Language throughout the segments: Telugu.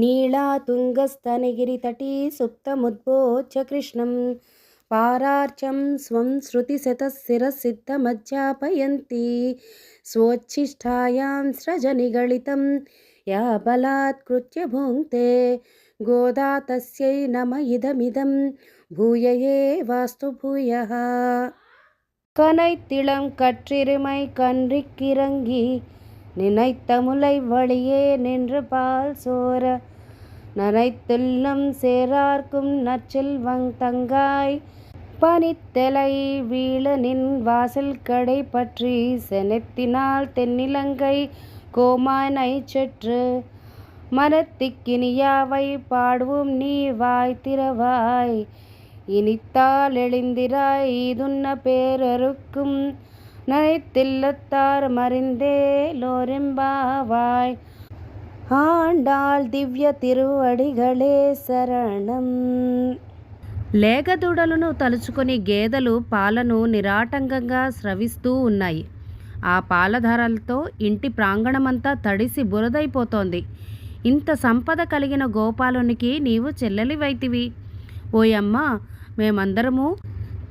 नीलातुङ्गस्तनगिरितटी सुप्तमुद्बोच्य कृष्णं पारार्चं स्वं श्रुतिशतशिरसिद्धमज्जापयन्ती स्वोच्छिष्ठायां स्रजनिगलितं या बलात्कृत्य भुङ्क्ते गोदा तस्यै नम इदमिदं भूय वास्तु भूयः कनैतिलं कற்றிरुमै कन्रिक्किरङ्गि நினைத்த முலை வழியே நின்று பால் சோர. நனைத்துள்ளம் சேரார்க்கும் நற்செல்வங் தங்காய். பனித்தலை வீழ நின் வாசல் கடை பற்றி செனத்தினால் தென்னிலங்கை கோமானை செற்று. மனத்திக்கினியாவை பாடுவோம் நீ வாய் திறவாய். இனித்தால் எழுந்திராய் இதுன்ன பேரருக்கும் நனைத்தில்லத்தார் மறிந்தே லோரெம்பாவாய் ஆண்டாள் దివ్య తిరువడిగళే శరణం లేగదూడలను తలుచుకొని గేదెలు పాలను నిరాటంకంగా స్రవిస్తూ ఉన్నాయి ఆ పాలధారలతో ఇంటి ప్రాంగణమంతా తడిసి బురదైపోతోంది ఇంత సంపద కలిగిన గోపాలునికి నీవు చెల్లెలివైతివి ఓయమ్మ మేమందరము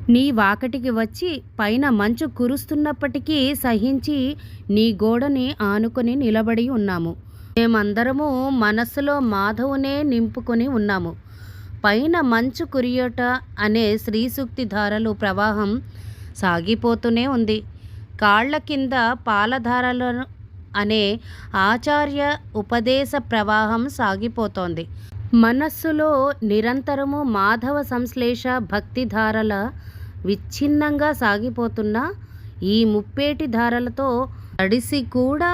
నీ వాకటికి వచ్చి పైన మంచు కురుస్తున్నప్పటికీ సహించి నీ గోడని ఆనుకొని నిలబడి ఉన్నాము. మేమందరము మనస్సులో మాధవునే నింపుకొని ఉన్నాము. పైన మంచు కురియట అనే శ్రీసూక్తి ధారలు ప్రవాహం సాగిపోతూనే ఉంది. కాళ్ళ కింద పాలధారలను అనే ఆచార్య ఉపదేశ ప్రవాహం సాగిపోతోంది. మనస్సులో నిరంతరము మాధవ సంశ్లేష భక్తిధారల విచ్ఛిన్నంగా సాగిపోతున్న ఈ ముప్పేటి ధారలతో తడిసి కూడా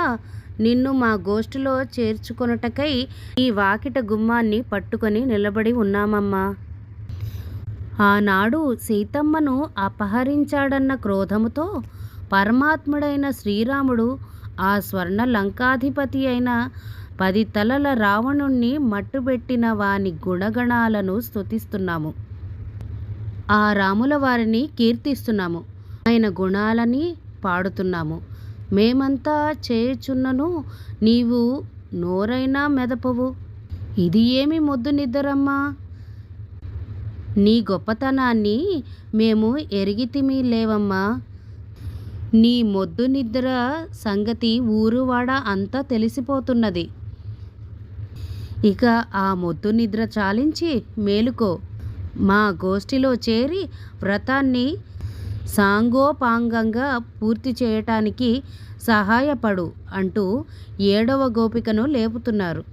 నిన్ను మా గోష్ఠిలో చేర్చుకొనుటకై ఈ వాకిట గుమ్మాన్ని పట్టుకొని నిలబడి ఉన్నామమ్మా. ఆనాడు సీతమ్మను అపహరించాడన్న క్రోధముతో పరమాత్ముడైన శ్రీరాముడు ఆ స్వర్ణ లంకాధిపతి అయిన పది తలల రావణుణ్ణి మట్టుబెట్టిన వాని గుణగణాలను స్తుతిస్తున్నాము. ఆ రాముల వారిని కీర్తిస్తున్నాము. ఆయన గుణాలని పాడుతున్నాము. మేమంతా చేయుచున్నను నీవు నోరైనా మెదపవు. ఇది ఏమి మొద్దు నిద్రమ్మా నీ గొప్పతనాన్ని మేము ఎరిగితిమి లేవమ్మా. నీ మొద్దు నిద్ర సంగతి ఊరువాడ అంతా తెలిసిపోతున్నది. ఇక ఆ మొద్దు నిద్ర చాలించి మేలుకో. మా గోష్ఠిలో చేరి వ్రతాన్ని సాంగోపాంగంగా పూర్తి చేయటానికి సహాయపడు అంటూ ఏడవ గోపికను లేపుతున్నారు.